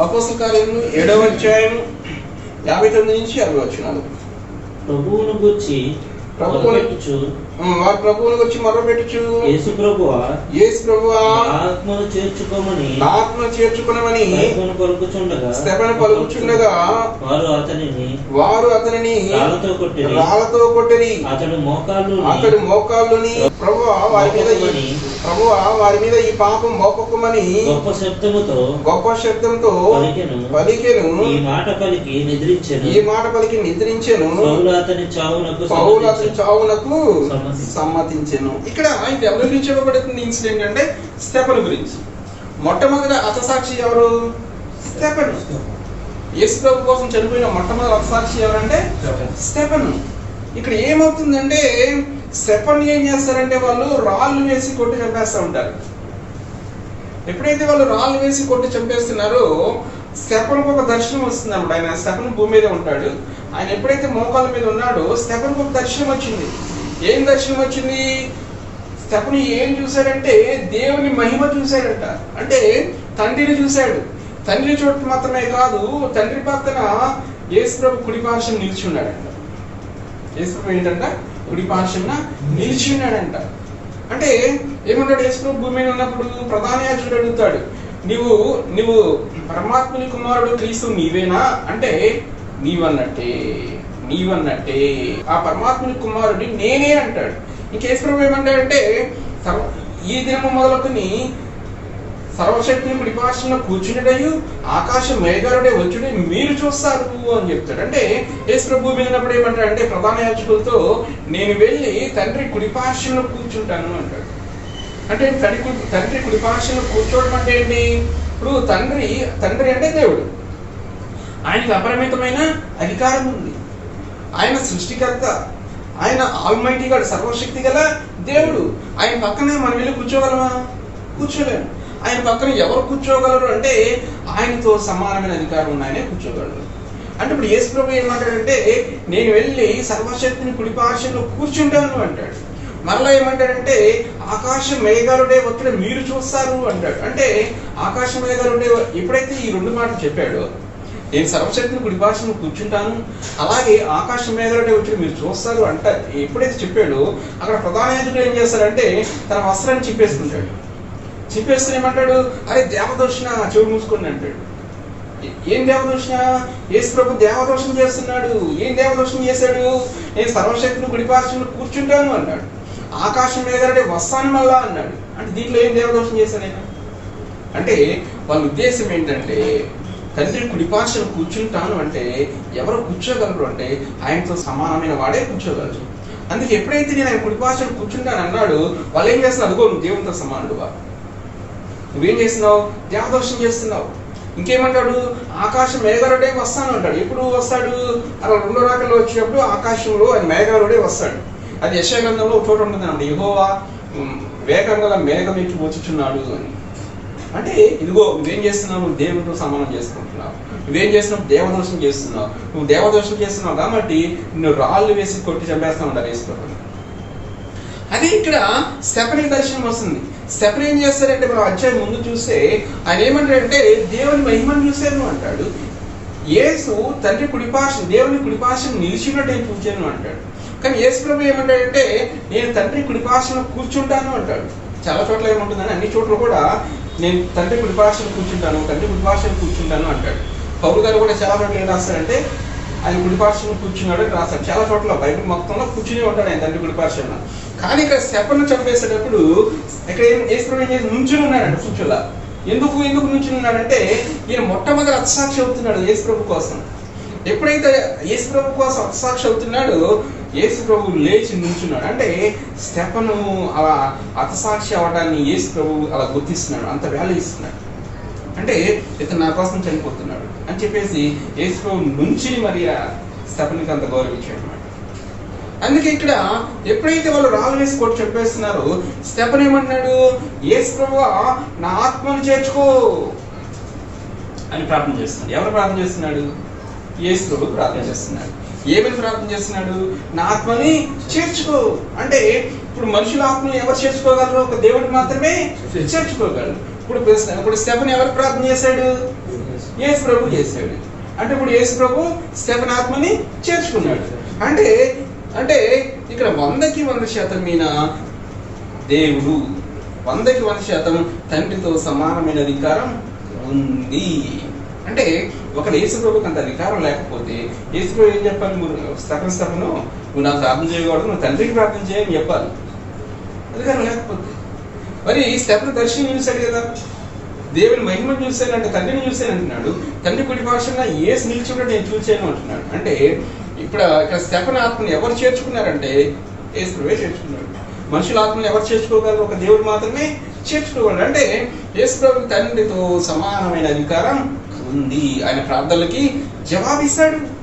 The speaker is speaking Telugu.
అపోసల కార్యము ఏడవ అధ్యాయం యాభై తొమ్మిది నుంచి అరవై వచ్చినాడు ప్రభువును గుర్చి ప్రభువును- వారి ప్రభువుని వచ్చి మొరపెట్టుచు యేసు ప్రభువా యేసు ప్రభువా ఆత్మను చేర్చుకోమని ఆత్మ చేర్చుకునమని స్తెఫను పలుకుచుండగా స్తెఫను పలుకుచుండగా వారు అతనిని వారు అతనిని రాళ్ళతో కొట్టిరి. రాళ్ళతో కొట్టిరి. అతడు మోకాళ్ళు అతడి మోకాళ్ళుని ప్రభువా వారి మీద ఈ- ప్రభువా వారి మీద ఈ పాపం మోపకమని గొప్ప శబ్దముతో గొప్ప శబ్దంతో పలికెను. పలికెను. ఈ మాట పలికి నిద్రించెను. ఈ మాట పలికి నిద్రించెను. పౌలు అతని చావునకు పౌలు అతని. చావునకు. సమ్మతించెను. ఇక్కడ ఇది ఎవరి గురించి ఇవ్వబడుతుంది ఇన్సిడెంట్ అంటే స్టెపన్ గురించి. మొట్టమొదటి అతసాక్షి ఎవరు? స్టెపన్ యేసు ప్రభు కోసం చనిపోయిన మొట్టమొదటి అతసాక్షి ఎవరంటే? స్టెపన్ ఇక్కడ ఏమవుతుందంటే స్టెపన్ ఏం చేస్తారంటే వాళ్ళు రాళ్ళు వేసి కొట్టి చంపేస్తూ ఉంటారు. ఎప్పుడైతే వాళ్ళు రాళ్ళు వేసి కొట్టి చంపేస్తున్నారో స్టెపన్కు ఒక దర్శనం వస్తుంది అన్నమాట. ఆయన స్టెపన్ భూమి మీద ఉంటాడు. ఆయన ఎప్పుడైతే మోకాల మీద ఉన్నాడో స్టెపన్కు ఒక దర్శనం వచ్చింది. ఏం దర్శనం వచ్చింది? స్టెపన్ ఏం చూశాడంటే దేవుని మహిమ చూశాడంట. అంటే తండ్రిని చూశాడు. తండ్రి చోటు మాత్రమే కాదు తండ్రి పక్కన యేసుప్రభు కుడి పార్శ్వం నిలిచి ఉన్నాడంట. యేసుప్రభు ఏంటంట? కుడి పార్శ్వన నిలిచి ఉన్నాడంట. అంటే ఏమంటాడు యేసుప్రభు భూమి మీద ఉన్నప్పుడు? ప్రధాన యాజకుడు అడుగుతాడు నువ్వు నువ్వు పరమాత్మని కుమారుడు క్రీస్తు నీవేనా? అంటే నీవన్నట్టే. నీవన్నట్టే. ఆ పరమాత్ముని కుమారుడి నేనే అంటాడు. ఇంకేశ్వరం ఏమంటాడంటే సర్వ ఈ దినము మొదలుకొని సర్వశక్తిని కుడిపార్శ్వన కూర్చునిడయు ఆకాశ మేఘరుడే వచ్చుడే మీరు చూస్తారు అని చెప్తాడు. అంటే యేసు ప్రభు వెళ్ళినప్పుడు ఏమంటాడు అంటే ప్రధాన యాచకులతో నేను వెళ్ళి తండ్రి కుడిపార్శ్వన కూర్చుంటాను అంటాడు. అంటే తండ్రి కు- తండ్రి కుడిపార్శ్వన కూర్చోవడం అంటే ఏంటి? ఇప్పుడు తండ్రి తండ్రి అంటే దేవుడు. ఆయనకు అపరిమితమైన అధికారం ఉంది. ఆయన సృష్టికర్త. ఆయన ఆల్మైటీ గాడు సర్వశక్తి గల దేవుడు. ఆయన పక్కనే మనం వెళ్ళి కూర్చోగలమా? కూర్చోలేము. ఆయన పక్కన ఎవరు కూర్చోగలరు అంటే ఆయనతో సమానమైన అధికారం ఉన్న ఆయనే కూర్చోగలరు అంటే ఇప్పుడు యేసు ప్రభు ఏమంటాడంటే నేను వెళ్ళి సర్వశక్తిని కుడిపార్శ్వంలో కూర్చుంటాను అంటాడు. మరలా ఏమంటాడంటే ఆకాశ మేఘాలుడే ఒత్తిడి మీరు చూస్తారు అంటాడు. అంటే ఆకాశ మేఘాలుడే ఎప్పుడైతే ఈ రెండు మాటలు చెప్పాడో నేను సర్వశక్తిని భాషను కూర్చుంటాను. అలాగే ఆకాశ మేఘాలుడే వచ్చి మీరు చూస్తారు అంట. ఎప్పుడైతే చెప్పాడో అక్కడ ప్రధాన యాజకుడు ఏం చేస్తాడంటే తన వస్త్రాన్ని చెప్పేసుకుంటాడు చిప్పేసుకుని ఏమంటాడు? అరే దేవదర్శన చెవి మూసుకొని అంటాడు. ఏం దేవదోషణ యేసు ప్రభు దేవదోషం చేస్తున్నాడు. ఏం దేవదోషం చేశాడు? నేను సర్వశక్తిని గుడిపార్శ్వను కూర్చుంటాను అన్నాడు. ఆకాశం మీద వస్తాను మళ్ళా అన్నాడు. అంటే దీంట్లో ఏం దేవదోషం చేశాను నేను అంటే వాళ్ళ ఉద్దేశం ఏంటంటే తండ్రి కుడిపార్శ్వను కూర్చుంటాను అంటే ఎవరు కూర్చోగలరు అంటే ఆయనతో సమానమైన వాడే కూర్చోగలరు. అందుకే ఎప్పుడైతే నేను ఆయన కుడిపార్శ్వను కూర్చుంటాను అన్నాడు వాళ్ళు ఏం చేస్తున్నారు? అదిగో నువ్వు దేవునితో సమానుడువా నువ్వేం చేస్తున్నావు? దేవదోషం చేస్తున్నావు. ఇంకేమంటాడు? ఆకాశం మేఘారుడే వస్తాను అంటాడు. ఎప్పుడు వస్తాడు? అలా రెండో రాకల్లో వచ్చినప్పుడు ఆకాశంలో ఆయన మేఘారుడే వస్తాడు. అది యశగ్రంథంలో చోట ఉంటుంది అండి యహోవా వేగంగా మేఘం ఎక్కి వచ్చుచున్నాడు అని. అంటే ఇదిగో నువ్వేం చేస్తున్నావు? నువ్వు దేవునితో సమానం చేసుకుంటున్నావు. నువ్వేం చేస్తున్నావు? దేవదోషం చేస్తున్నావు. నువ్వు దేవదోషం చేస్తున్నావు కాబట్టి నువ్వు రాళ్ళు వేసి కొట్టి చంపేస్తా ఉంటారు వేసుకోవడం అదే ఇక్కడ సెపరేట్ దర్శనం వస్తుంది. సెపరేట్ ఏం చేస్తారంటే మనం అధ్యాయం ముందు చూస్తే ఆయన ఏమంటాడంటే దేవుని మహిమను చూశాను అంటాడు. యేసు తండ్రి కుడిపార్శ్వం దేవుని కుడిపార్శ్వం నిలిచినట్టు నేను చూచాను అంటాడు. కానీ యేసు ప్రభు ఏమంటాడంటే నేను తండ్రి కుడిపార్శ్వం కూర్చుంటాను అంటాడు. చాలా చోట్ల ఏముంటుందని అన్ని చోట్ల కూడా నేను తండ్రి కుడిపార్శ్వం కూర్చుంటాను తండ్రి కుడిపార్శ్వం కూర్చుంటాను అంటాడు. పౌరు గారు కూడా చాలా చోట్ల ఏం రాస్తారంటే ఆయన కుడిపార్శ్వం కూర్చున్నాడు అని రాస్తాడు. చాలా చోట్ల బయట మొత్తంలో కూర్చునే ఉంటాడు ఆయన తండ్రి కుడిపార్శ్వం కానీ ఇక్కడ స్టెప్పను చంపేసేటప్పుడు ఇక్కడ ఏం యేసు ప్రభు ఏం చేసి నుంచుని ఉన్నాడంట కూర్చోలా. ఎందుకు ఎందుకు నుంచుని ఉన్నాడంటే ఈయన మొట్టమొదటి అత్సాక్షి అవుతున్నాడు యేసు ప్రభు కోసం. ఎప్పుడైతే యేసు ప్రభు కోసం అత్సాక్షి అవుతున్నాడో యేసు ప్రభు లేచి నుంచున్నాడు అంటే స్టెపను అలా అతసాక్షి అవడాన్ని యేసు ప్రభు అలా గుర్తిస్తున్నాడు. అంత వాల్యూ ఇస్తున్నాడు. అంటే ఇతను నా కోసం చనిపోతున్నాడు అని చెప్పేసి యేసు ప్రభు నుంచి మరి ఆ స్టెపన్కి అంత గౌరవించాడు అనమాట అందుకే ఇక్కడ ఎప్పుడైతే వాళ్ళు రాళ్ళు వేసి కొట్టి చెప్పేస్తున్నారో స్టెపన్ ఏమంటున్నాడు? యేసు ప్రభు నా ఆత్మను చేర్చుకో అని ప్రార్థన చేస్తున్నాడు. ఎవరు ప్రార్థన చేస్తున్నాడు? యేసు ప్రభు ప్రార్థన చేస్తున్నాడు. ఏమని ప్రార్థన చేస్తున్నాడు? నా ఆత్మని చేర్చుకో. అంటే ఇప్పుడు మనుషుల ఆత్మని ఎవరు చేర్చుకోగలరు ఒక దేవుడు మాత్రమే చేర్చుకోగలరు ఇప్పుడు ప్రశ్న- ఇప్పుడు స్టెఫన్ ఎవరు ప్రార్థన చేశాడు? యేసు ప్రభు చేశాడు. అంటే ఇప్పుడు యేసు ప్రభు స్టెఫన్ ఆత్మని చేర్చుకున్నాడు. అంటే అంటే ఇక్కడ వందకి వంద శాతం మీద దేవుడు. వందకి వంద శాతం తండ్రితో సమానమైన అధికారం ఉంది. అంటే ఒక యేసు ప్రభుకి అంత అధికారం లేకపోతే యేసు ప్రభు ఏం చెప్పాలి? నువ్వు స్తపన స్తపను నువ్వు నాకు ప్రార్థన చేయకూడదు నువ్వు తండ్రికి ప్రార్థన చేయని చెప్పాలి. అధికారం లేకపోతే. మరి స్టెప్ను దర్శనం చూశాడు కదా? దేవుని మహిమను చూశానంటే తండ్రిని చూశాను అంటున్నాడు. తండ్రి కుడి పక్షంగా ఏ నిలిచినట్టు నేను చూశాను అంటున్నాడు. అంటే ఇప్పుడు ఇక్కడ స్టెఫన్ ఆత్మని ఎవరు చేర్చుకున్నారంటే ఏసు ప్రభువే చేర్చుకున్నాడు. మనుషుల ఆత్మని ఎవరు చేర్చుకోగలరు? ఒక దేవుడు మాత్రమే చేర్చుకోగలరు అంటే యేసు ప్రభు తండ్రితో సమానమైన అధికారం ఉంది ఆయన ప్రార్థనలకి జవాబిస్తాడు.